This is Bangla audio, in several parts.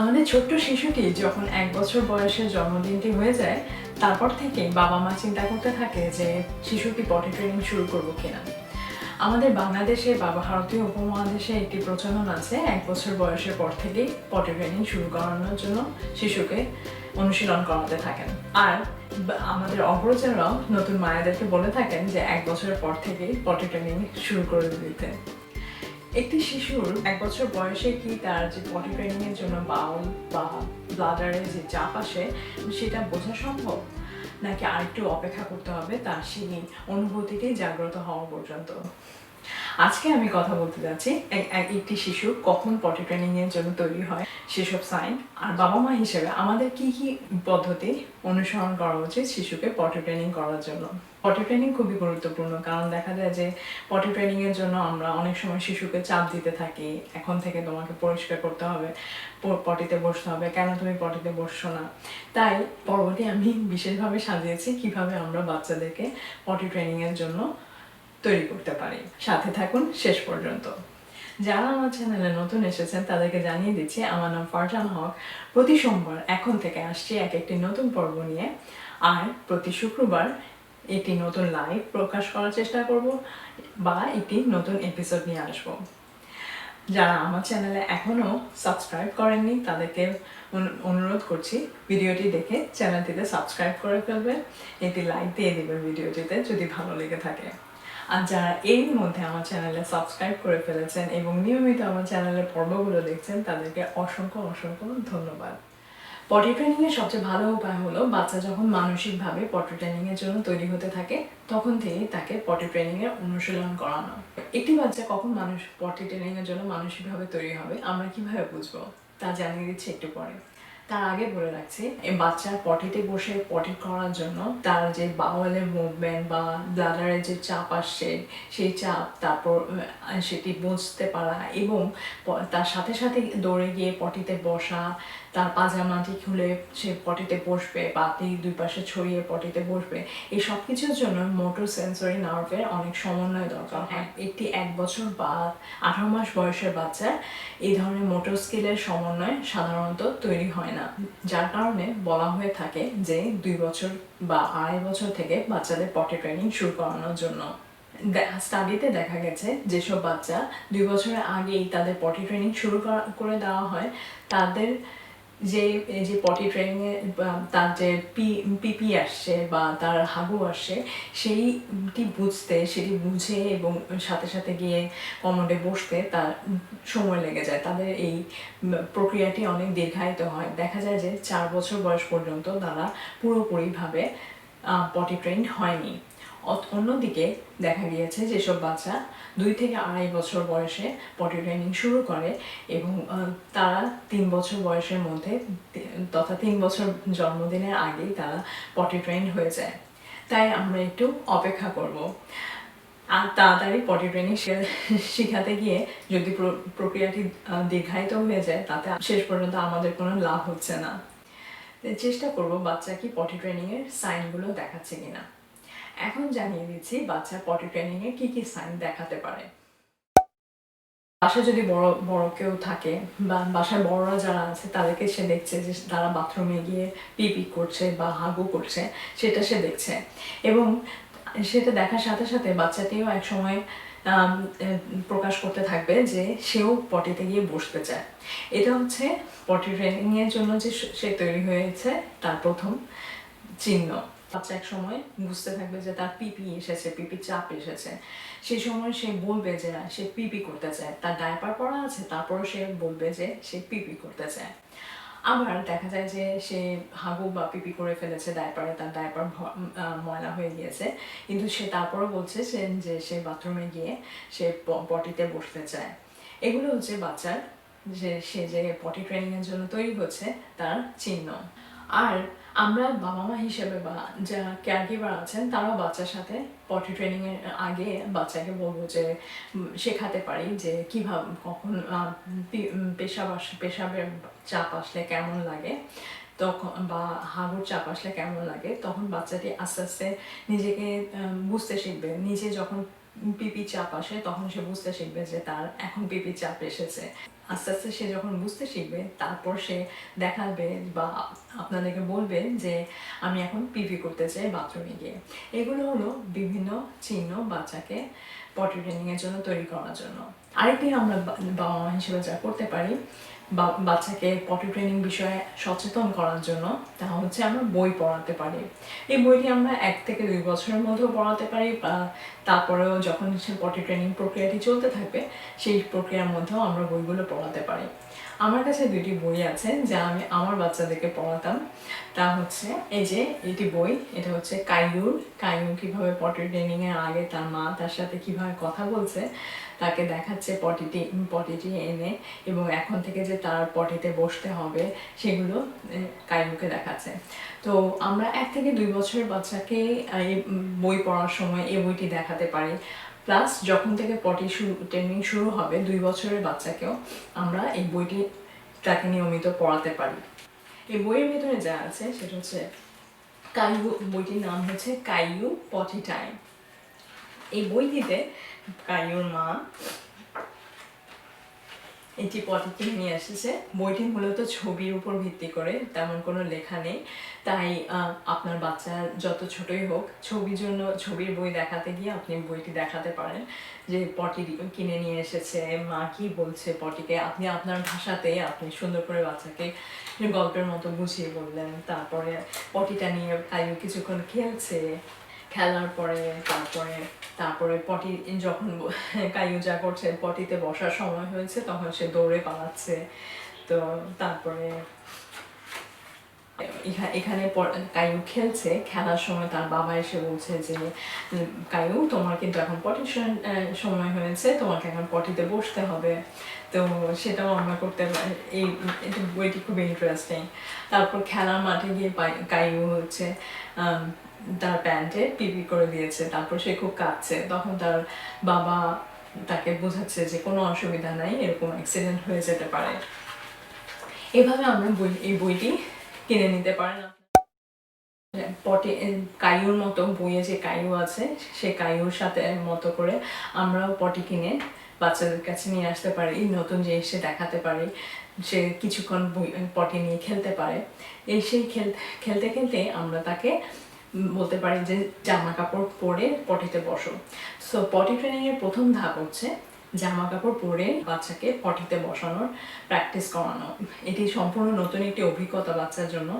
আমাদের ছোট্ট শিশুটি যখন এক বছর বয়সে জন্মদিনটি হয়ে যায়, তারপর থেকে বাবা মা চিন্তা করতে থাকে যে শিশুটি পটি ট্রেনিং শুরু করব কিনা। আমাদের বাংলাদেশে বা ভারতীয় উপমহাদেশে একটি প্রচলন আছে, এক বছর বয়সের পর থেকেই পটি ট্রেনিং শুরু করানোর জন্য শিশুকে অনুশীলন করাতে থাকেন। আর আমাদের অগ্রজরাও নতুন মায়েদেরকে বলে থাকেন যে এক বছরের পর থেকেই পটি ট্রেনিং শুরু করে দিতে। একটি শিশুর এক বছর বয়সে কি তার যে পটি ট্রেনিং এর জন্য বাউল বা ব্লাডারে যে চাপ আসে, সেটা বোঝা সম্ভব? নাকি আরেকটু অপেক্ষা করতে হবে তার সেই অনুভূতিটি জাগ্রত হওয়া পর্যন্ত? আজকে আমি কথা বলতে যাচ্ছি, এক- এক- একটি শিশু কখন পটি ট্রেনিং এর জন্য তৈরি হয়, সেসব সাইন আর বাবা মা হিসেবে আমাদের কি কি পদ্ধতি অনুসরণ করা উচিত শিশুকে পটি ট্রেনিং করার জন্য? পটি ট্রেনিং খুবই গুরুত্বপূর্ণ। কারণ দেখা যায় যে পটি ট্রেনিং এর জন্য আমরা অনেক সময় শিশুকে চাপ দিতে থাকি। এখন থেকে তোমাকে পরিষ্কার করতে হবে পটিতে বসতে হবে। কেন তুমি পটিতে বসছো না? তাই পর্বটি আমি বিশেষভাবে সাজিয়েছি কীভাবে আমরা বাচ্চাদেরকে পটি ট্রেনিং এর জন্য তৈরি করতে পারি। সাথে থাকুন শেষ পর্যন্ত। যারা আমার চ্যানেলে নতুন এসেছেন, তাদেরকে জানিয়ে দিচ্ছি, আমার নাম ফারজান হক। প্রতি সোমবার এখন থেকে আসছি এক একটি নতুন পর্ব নিয়ে। আর প্রতি শুক্রবার একটি নতুন লাইভ প্রকাশ করার চেষ্টা করব বা একটি নতুন এপিসোড নিয়ে আসব। যারা আমার চ্যানেলে এখনও সাবস্ক্রাইব করেননি, তাদেরকে অনু- অনুরোধ করছি ভিডিওটি দেখে চ্যানেলটিতে সাবস্ক্রাইব করে ফেলবেন। একটি লাইক দিয়ে দিবেন ভিডিওটিতে যদি ভালো লেগে থাকে। আর যারা এর মধ্যে আমার চ্যানেলে সাবস্ক্রাইব করে ফেলেছেন এবং নিয়মিত আমার চ্যানেলের পর্বগুলো দেখছেন, তাদেরকে অসংখ্য অসংখ্য ধন্যবাদ। পটি ট্রেনিং এর সবচেয়ে ভালো উপায় হলো বাচ্চা যখন মানসিকভাবে পটি ট্রেনিং এর জন্য তৈরি হতে থাকে, তখন থেকেই তাকে পটি ট্রেনিং এর অনুশীলন করানো। একটি বাচ্চা কখন মানুষ পটি ট্রেনিং এর জন্য মানসিকভাবে তৈরি হবে, আমরা কীভাবে বুঝব? তা জানিয়ে দিচ্ছি একটু পরে। তার আগে বলে রাখছি বাচ্চার পটিতে বসে পটি করার জন্য তার যে বাওয়ালের মুভমেন্ট বা ব্লাডারের যে চাপ আসছে, সেই চাপ, তারপর সেটি বুঝতে পারা এবং তার সাথে সাথে দৌড়ে গিয়ে পটিতে বসা তার পাজামাটি খুলে সে পটিতে বসবে পাতি দুই পাশে ছড়িয়ে পটিতে বসবে। এই সব কিছুর জন্য মোটর সেন্সরি নার্ভের অনেক সমন্বয় দরকার হয়। একটি এক বছর বা আঠারো মাস বয়সের বাচ্চার এই ধরনের মোটর স্কিলের সমন্বয় সাধারণত তৈরি হয় না। যার কারণে বলা হয়ে থাকে যে দুই বছর বা আড়াই বছর থেকে বাচ্চাদের পটি ট্রেনিং শুরু করানোর জন্য। স্টাডিতে দেখা গেছে যেসব বাচ্চা দুই বছরের আগেই তাদের পটি ট্রেনিং শুরু করা- করে দেওয়া হয় তাদের যে যে পটি ট্রেনিংয়ে তার যে পি পিপি আসছে বা তার হাগু আসছে সেইটি বুঝতে, সেটি বুঝে এবং সাথে সাথে গিয়ে কমোডে বসতে তার সময় লেগে যায়। তাদের এই প্রক্রিয়াটি অনেক দীর্ঘায়িত হয়। দেখা যায় যে চার বছর বয়স পর্যন্ত তারা পুরোপুরিভাবে পটি ট্রেন হয়নি। অন্যদিকে দেখা গিয়েছে যেসব বাচ্চা দুই থেকে আড়াই বছর বয়সে পটি ট্রেনিং শুরু করে এবং তারা তিন বছর বয়সের মধ্যে তথা তিন বছর জন্মদিনের আগেই তারা পটি ট্রেন হয়ে যায়। তাই আমরা একটু অপেক্ষা করব। আর তাড়াতাড়ি পটি ট্রেনিং শেখাতে গিয়ে যদি প্রক্রিয়াটি দীর্ঘায়িত হয়ে যায় তাতে শেষ পর্যন্ত আমাদের কোনো লাভ হচ্ছে না। চেষ্টা করব বাচ্চা কি পটি ট্রেনিং এর সাইনগুলো দেখাচ্ছে কিনা। এখন জানিয়ে দিচ্ছি বাচ্চা পটি ট্রেনিং এ কি কি সাইন দেখাতে পারে। বাসায় যদি বড় বড় কেউ থাকে বা বাসায় বড়রা যারা আছে, তাদেরকে সে দেখছে যে তারা বাথরুমে গিয়ে পিপি করছে বা হাগু করছে, সেটা সে দেখছে। এবং সেটা দেখার সাথে সাথে বাচ্চাটিও এক সময় প্রকাশ করতে থাকবে যে সেও পটিতে গিয়ে বসতে চায়। এটা হচ্ছে পটি ট্রেনিং এর জন্য যে সে তৈরি হয়েছে, তার প্রথম চিহ্ন। বাচ্চা এক সময় বুঝতে থাকবে যে তার পিপি এসেছে পিপি চাপ এসেছে। সেই সময় সে বলবে যে সে পিপি করতে চায়। তার ডায়পার পরা আছে তারপর সে বলবে যে সে পিপি করতে চায়। আবার দেখা যায় যে সে হাগু বা পিপি করে ফেলেছে ডায়পারে, তার ডায়পার ময়লা হয়ে গিয়েছে। কিন্তু সে তারপরও বলছে সে, যে সে বাথরুমে গিয়ে সে পটিতে বসতে চায়। এগুলো হচ্ছে বাচ্চার যে সে যে পটি ট্রেনিং এর জন্য তৈরি হচ্ছে, তার চিহ্ন। আর আমরা বাবা মা হিসেবে বা যারা কেয়ার গিভার আছেন তারা বাচ্চার সাথে পটি ট্রেনিং এর আগে বাচ্চাকে বলব যে শেখাতে পারি যে কীভাবে, কখন পেশাব পেশাবের চাপ আসলে কেমন লাগে, তখন, বা হাগুর চাপ আসলে কেমন লাগে, তখন বাচ্চাটি আস্তে আস্তে নিজেকে বুঝতে শিখবে। নিজে যখন পিপি চাপ আসে, তখন সে বুঝতে শিখবে যে তার এখন পিপি চাপ এসেছে। আস্তে আস্তে সে যখন বুঝতে শিখবে, তারপর সে দেখাবে বা আপনাদেরকে বলবে যে আমি এখন পিপি করতে চাই বাথরুমে গিয়ে। এগুলো হলো বিভিন্ন চিহ্ন বাচ্চাকে পটি ট্রেনিংয়ের জন্য তৈরি করার জন্য। আরেকটি আমরা বাবা মা হিসেবে যা করতে পারি বাচ্চাকে পটি ট্রেনিং বিষয়ে সচেতন করার জন্য তা হচ্ছে আমরা বই পড়াতে পারি। এই বইটি আমরা এক থেকে দুই বছরের মধ্যেও পড়াতে পারি তারপরেও যখন সে পটি ট্রেনিং প্রক্রিয়াটি চলতে থাকবে, সেই প্রক্রিয়ার মধ্যেও আমরা বইগুলো পড়াতে পারি। আমার কাছে দুইটি বই আছে যা আমি আমার বাচ্চাদেরকে পড়াতাম। তা হচ্ছে এই যে এটি বই, এটা হচ্ছে কাইয়ুর। কাইয়ুর কীভাবে পটি ট্রেনিং এর আগে তার মা তার সাথে কীভাবে কথা বলছে, তাকে দেখাচ্ছে পটিটি পটিটি এনে এবং এখন থেকে যে তার পটিতে বসতে হবে সেগুলো কাইয়ুকে দেখাচ্ছে। তো আমরা এক থেকে দুই বছরের বাচ্চাকে এই বই পড়ার সময় এই বইটি দেখাতে পারি। প্লাস যখন থেকে পটি শুরু ট্রেনিং শুরু হবে, দুই বছরের বাচ্চাকেও আমরা এই বইটি তাকে নিয়মিত পড়াতে পারি। এই বইয়ের ভিতরে যা আছে, সেটা হচ্ছে কাইয়ু বইটির নাম হচ্ছে কাইয়ু পটি টাইম। এই বইটিতে কাইয়ুর মা এটি পটিকে নিয়ে এসেছে। বইটি মূলত ছবির উপর ভিত্তি করে, তেমন কোনো লেখা নেই। তাই আপনার বাচ্চা যত ছোটই হোক, ছবির জন্য, ছবির বই দেখাতে গিয়ে আপনি বইটি দেখাতে পারেন যে পটি কিনে নিয়ে এসেছে, মা কি বলছে পটিকে, আপনি আপনার ভাষাতে আপনি সুন্দর করে বাচ্চাকে গল্পের মতো বুঝিয়ে বললেন। তারপরে পটিটা নিয়ে কায়ু কিছুক্ষণ খেলছে খেলার পরে, তারপরে তারপরে পটি, যখন ব- কায়ু যা করছে, পটিতে বসার সময় হয়েছে, তখন সে দৌড়ে পালাচ্ছে। তো তারপরে এখানে কায়ু খেলছে, খেলার সময় তার বাবা এসে বলছে যে কায়ু তোমার কিন্তু এখন পটির সময় হয়েছে, তোমাকে এখন পটিতে বসতে হবে। তো সেটাও আমরা করতে এই বইটি খুব ইন্টারেস্টিং তারপর খেলার মাঠে গিয়ে কায়ু হচ্ছে তার প্যান্টে পিপি করে দিয়েছে, তারপর সে খুব কাঁদছে। তখন তার বাবা তাকে বোঝাচ্ছে যে কোনো অসুবিধা নাই, এরকম অ্যাক্সিডেন্ট হয়ে যেতে পারে। এভাবে আমরা বই, এই বইটি কিনে নিতে পারেন। পটে কায়ুর মতো বইয়ে যে কায়ু আছে, সে কায়ুর সাথে মতো করে আমরাও পটি কিনে বাচ্চাদের কাছে নিয়ে আসতে পারি নতুন জিনিস সে দেখাতে পারি, সে কিছুক্ষণ বই, পটি নিয়ে খেলতে পারে। এই সেই খেল খেলতে খেলতে আমরা তাকে বলতে পারি যে জামা কাপড় পরে পটিতে বসো। সো পটি ট্রেনিং এর প্রথম ধাপ হচ্ছে জামা কাপড় পরে বাচ্চাকে পটিতে বসানোর প্র্যাকটিস করানো। এটি সম্পূর্ণ নতুন একটি অভিজ্ঞতা বাচ্চার জন্য।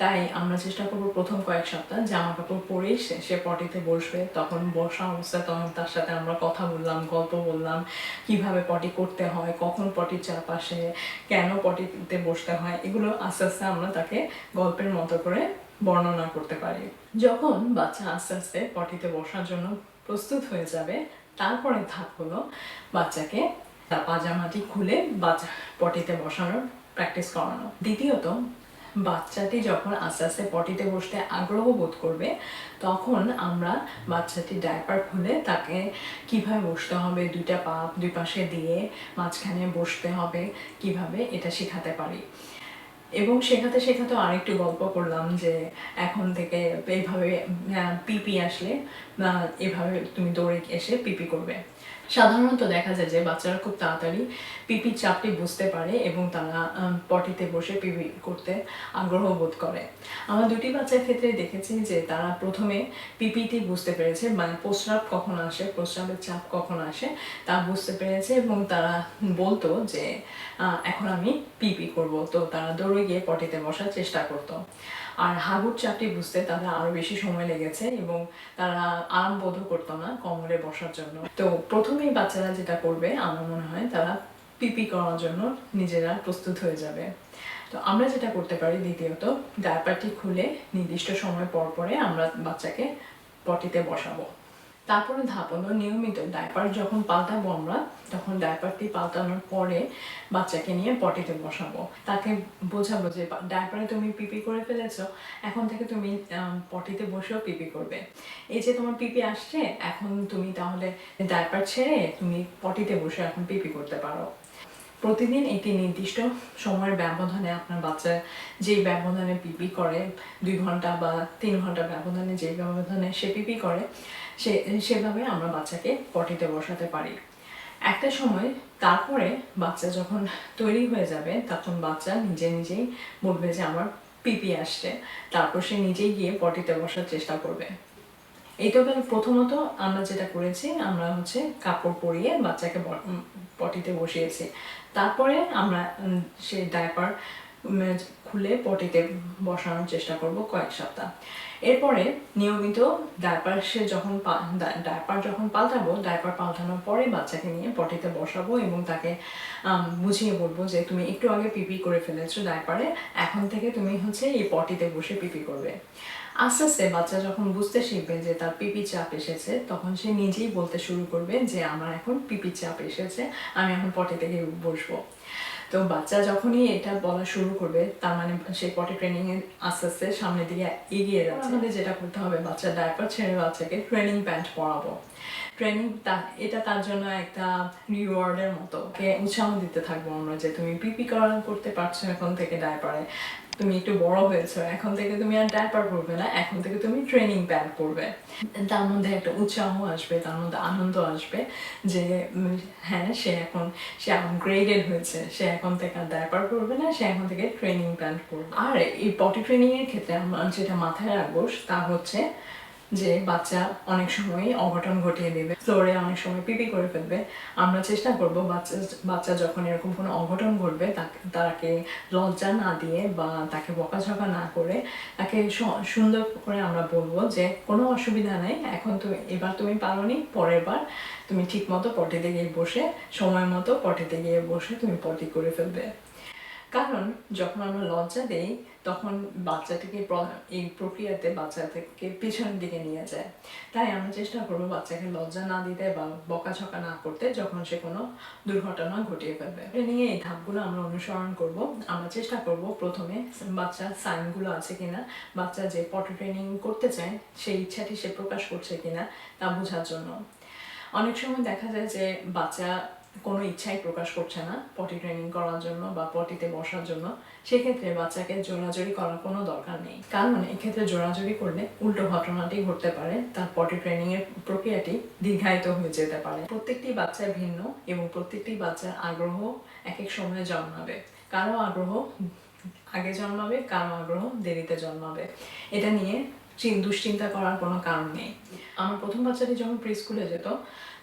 তাই আমরা চেষ্টা করব প্রথম কয়েক সপ্তাহ জামা কাপড় পরেই সে সে পটিতে বসবে। তখন বসা অবস্থায় তখন তার সাথে আমরা কথা বললাম, গল্প বললাম, কীভাবে পটি করতে হয়, কখন পটির চারপাশে কেন পটিতে বসতে হয়, এগুলো আস্তে আস্তে আমরা তাকে গল্পের মতো করে বর্ণনা করতে পারি। যখন বাচ্চা আস্তে আস্তে পটিতে বসার জন্য প্রস্তুত হয়ে যাবে, তারপরে ধাপ হলো বাচ্চাকে পাজামাটি খুলে বাচ্চা পটিতে বসানোর প্র্যাকটিস করানো। দ্বিতীয়ত, বাচ্চাটি যখন আস্তে আস্তে পটিতে বসতে আগ্রহ বোধ করবে, তখন আমরা বাচ্চাটি ডায়পার খুলে তাকে কীভাবে বসতে হবে, দুইটা পা দুই পাশে দিয়ে মাঝখানে বসতে হবে, কীভাবে এটা শেখাতে পারি। এবং শেখাতে শেখাতে আরেকটু গল্প করলাম যে এখন থেকে এইভাবে পিপি আসলে এভাবে তুমি দৌড়ে এসে পিপি করবে। সাধারণত দেখা যায় যে বাচ্চারা খুব তাড়াতাড়ি পিপির চাপটি বুঝতে পারে এবং তারা পটিতে বসে পিপি করতে আগ্রহ বোধ করে। আমার দুটি বাচ্চার ক্ষেত্রে দেখেছি যে তারা প্রথমে পিপিটি বুঝতে পেরেছে মানে প্রস্রাব কখন আসে, প্রস্রাবের চাপ কখন আসে, তা বুঝতে পেরেছে এবং তারা বলতো যে এখন আমি পিপি করব। তো তারা দৌড়ে গিয়ে পটিতে বসার চেষ্টা করতো। আর হাগুর চাপটি বুঝতে তাদের আরও বেশি সময় লেগেছে এবং তারা আরাম বোধ করতো না কোমরে বসার জন্য। তো প্রথমেই বাচ্চারা যেটা করবে, আমার মনে হয় তারা পিপি করার জন্য নিজেরা প্রস্তুত হয়ে যাবে। তো আমরা যেটা করতে পারি দ্বিতীয়ত ডায়পারটি খুলে নির্দিষ্ট সময় পর পরে আমরা বাচ্চাকে পটিতে বসাবো। তারপরে ধাপ নিয়মিত ডায়পার যখন পাল্টাবো আমরা, তখন ডায়পারটি পাল্টানোর পরে বাচ্চাকে নিয়ে পটিতে বসাবো। তাকে বোঝাবো যে ডায়পারে তুমি পিপি করে ফেলেছো, এখন থেকে তুমি পটিতে বসেও পিপি করবে। এই যে তোমার পিপি আসছে, এখন তুমি তাহলে ডায়পার ছেড়ে তুমি পটিতে বসে এখন পিপি করতে পারো। প্রতিদিন একটি নির্দিষ্ট সময়ের ব্যবধানে আপনার বাচ্চা যেই ব্যবধানে পিপি করে, দুই ঘণ্টা বা তিন ঘণ্টা ব্যবধানে যেই ব্যবধানে সে পিপি করে সে সেভাবে আমরা বাচ্চাকে পটিতে বসাতে পারি। একটা সময় তারপরে বাচ্চা যখন তৈরি হয়ে যাবে তখন বাচ্চা নিজে নিজেই বলবে যে আমার পিপি আসছে। তারপর সে নিজেই গিয়ে পটিতে বসার চেষ্টা করবে। এই তো গেল। প্রথমত আমরা যেটা করেছি আমরা হচ্ছে কাপড় পরিয়ে বাচ্চাকে পটিতে বসিয়েছি। তারপরে আমরা উম, সেই ডাইপার খুলে পটিতে বসানোর চেষ্টা করব কয়েক সপ্তাহ। এরপরে নিয়মিত ডায়পার সে যখন ডাইপার যখন পাল্টাবো ডায়পার পাল্টানোর পরে বাচ্চাকে নিয়ে পটিতে বসাবো এবং তাকে বুঝিয়ে বলব যে তুমি একটু আগে পিপি করে ফেলেছো ডায়পারে এখন থেকে তুমি হচ্ছে এই পটিতে বসে পিপি করবে। আস্তে আস্তে বাচ্চা যখন বুঝতে শিখবে যে তার পিপি চাপ এসেছে, তখন সে নিজেই বলতে শুরু করবে যে আমার এখন পিপি চাপ এসেছে, আমি এখন পটিতে গিয়ে বসবো। তো বাচ্চা যখনই এটা বলা শুরু করবে তার মানে সে পটি ট্রেনিং এর আস্তে আস্তে সামনের দিকে এগিয়ে যাচ্ছে। আমাদের যেটা করতে হবে বাচ্চা ডায়াপার ছেড়ে বাচ্চাকে ট্রেনিং প্যান্ট পরাবো। ট্রেনিং এটা তার জন্য একটা রিওয়ার্ডের মতো। ওকে উৎসাহ দিতে থাকব আমরা যে তুমি পিপি করা করতে পারছ এখন থেকে ডাইপারে তুমি একটু বড় হয়েছো, এখন থেকে তুমি আর ডাইপার পরবে না, এখন থেকে তুমি ট্রেনিং প্যান্ট পরবে। তার মধ্যে একটা উৎসাহ আসবে, তার মধ্যে আনন্দ আসবে যে হ্যাঁ সে এখন, সে আপগ্রেডেড হয়েছে, সে এখন থেকে আর ডাইপার পরবে না, সে এখন থেকে ট্রেনিং প্যান্ট পরবে। আর এই পটি ট্রেনিং এর ক্ষেত্রে আমরা যেটা মাথায় রাখব, তা হচ্ছে যে বাচ্চা অনেক সময় অঘটন ঘটিয়ে দেবে। ফ্লোরে অনেক সময় পিপি করে ফেলবে। আমরা চেষ্টা করব বাচ্চা বাচ্চা যখন এরকম কোনো অঘটন ঘটবে, তাকে লজ্জা না দিয়ে বা তাকে বকাঝকা না করে তাকে সুন্দর করে আমরা বলব যে, কোনো অসুবিধা নেই, এখন তুমি এবার তুমি পারোনি, পরের বার তুমি ঠিক মতো পটিতে গিয়ে বসে, সময় মতো পটিতে গিয়ে বসে তুমি পটি করে ফেলবে। কারণ যখন আমরা লজ্জা দেই, তখন বাচ্চাটিকে এই প্রক্রিয়াতে বাচ্চাকে পেছনের দিকে নিয়ে যায়। তাই আমরা চেষ্টা করব বাচ্চাকে লজ্জা না দিতে বা বকাঝকা না করতে যখন সে কোনো দুর্ঘটনা ঘটিয়ে ফেলবে। এটা নিয়ে এই ধাপগুলো আমরা অনুসরণ করব। আমরা চেষ্টা করব প্রথমে বাচ্চার সাইনগুলো আছে কিনা, বাচ্চা যে পটি ট্রেনিং করতে চায়, সেই ইচ্ছাটি সে প্রকাশ করছে কিনা তা বোঝার জন্য। অনেক সময় দেখা যায় যে বাচ্চা কোনো ইচ্ছাই প্রকাশ করছে না পটি ট্রেনিং করার জন্য বা পটিতে বসার জন্য, সেক্ষেত্রে বাচ্চাকে জোরাজুরি করার কোনো দরকার নেই। কারণ এক্ষেত্রে জোরাজুরি করলে উল্টো ঘটনাটি ঘটতে পারে, তার পটি ট্রেনিং এর প্রক্রিয়াটি দীর্ঘায়িত হয়ে যেতে পারে। প্রত্যেকটি বাচ্চা ভিন্ন এবং প্রত্যেকটি বাচ্চার আগ্রহ এক এক সময়ে জন্মাবে। কারও আগ্রহ আগে জন্মাবে, কারও আগ্রহ দেরিতে জন্মাবে। এটা নিয়ে চিন- দুশ্চিন্তা করার কোনো কারণ নেই। আমার প্রথম বাচ্চাটি যখন প্রি স্কুলে যেত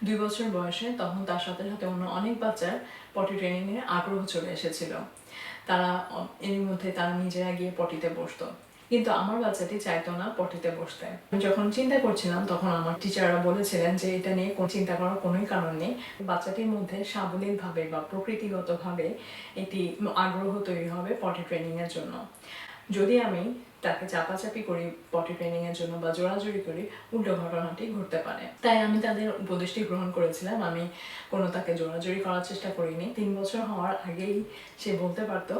দুই বছর বয়সে তখন তার সাথে সাথে অন্য অনেক বাচ্চার পটি ট্রেনিং এর আগ্রহ চলে এসেছিল। তারা এর মধ্যে তারা নিজেরা গিয়ে পটিতে বসতো। কিন্তু আমার বাচ্চাটি চাইতো না পটিতে বসতে। যখন চিন্তা করছিলাম, তখন আমার টিচাররা বলেছিলেন যে এটা নিয়ে চিন্তা করার কোনোই কারণ নেই। বাচ্চাটির মধ্যে সাবলীলভাবে বা প্রকৃতিগতভাবে একটি আগ্রহ তৈরি হবে পটি ট্রেনিং এর জন্য। যদি আমি তাকে চাপাচাপি করি পটি ট্রেনিং এর জন্য বা জোরাজুরি করি, উল্টো ঘটনাটি ঘটতে পারে। তাই আমি তাদের উপদেশটি গ্রহণ করেছিলাম। আমি কোনো তাকে জোরাজুরি করার চেষ্টা করিনি। তিন বছর হওয়ার আগেই সে বলতে পারতো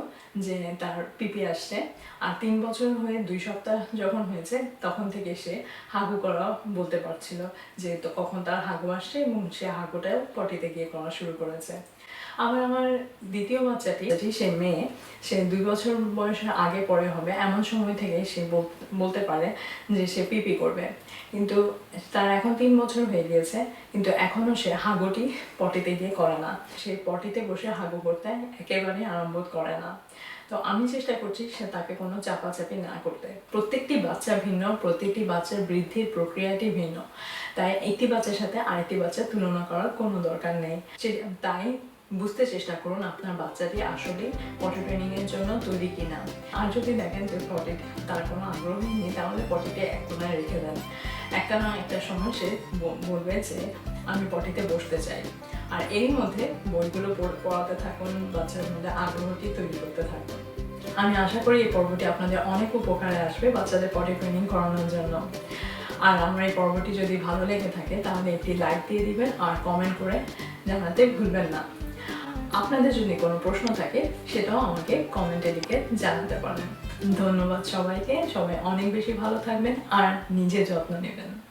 যে তার পিপি আসছে। আর তিন বছর হয়ে দুই সপ্তাহ যখন হয়েছে, তখন থেকে সে হাগু করা বলতে পারছিল যে, তো কখন তার হাগু আসছে এবং সে হাগুটাও পটিতে গিয়ে করা শুরু করেছে? আবার আমার দ্বিতীয় বাচ্চাটি সে মেয়ে, সে দুই বছর বয়সের আগে পরে হবে। এমন সময় থেকে সে বলতে পারে যে সে পিপি করবে। কিন্তু তার এখন তিন বছর হয়ে গিয়েছে, কিন্তু এখনও সে হাগুটি পটিতে গিয়ে করে না। সে পটিতে বসে হাগু করতে একেবারেই আরম্ভ করে না। তো আমি চেষ্টা করছি সে তাকে কোনো চাপাচাপি না করতে। প্রত্যেকটি বাচ্চা ভিন্ন, প্রত্যেকটি বাচ্চার বৃদ্ধির প্রক্রিয়াটি ভিন্ন। তাই একটি বাচ্চার সাথে আরেকটি বাচ্চার তুলনা করার কোনো দরকার নেই। তাই বুঝতে চেষ্টা করুন আপনার বাচ্চাটি আসলে পটি ট্রেনিং এর জন্য তৈরি কিনা। আর যদি দেখেন যে পটি তার কোনো আগ্রহ নেই, তাহলে পটিতে এক কোনায় রেখে দেন। একটা না একটা সময় সে বলবে যে, আমি পটিতে বসতে চাই। আর এরই মধ্যে বইগুলো পড়াতে থাকুন, বাচ্চার মধ্যে আগ্রহটি তৈরি করতে থাকুন। আমি আশা করি এই পর্বটি আপনাদের অনেক উপকারে আসবে বাচ্চাদের পটি ট্রেনিং করানোর জন্য। আর আমার এই পর্বটি যদি ভালো লেগে থাকে, তাহলে একটি লাইক দিয়ে দিবেন আর কমেন্ট করে জানাতে ভুলবেন না। আপনাদের যদি কোনো প্রশ্ন থাকে, সেটাও আমাকে কমেন্টে লিখে জানাতে পারেন। ধন্যবাদ সবাইকে। সবাই অনেক বেশি ভালো থাকবেন আর নিজে যত্ন নেবেন।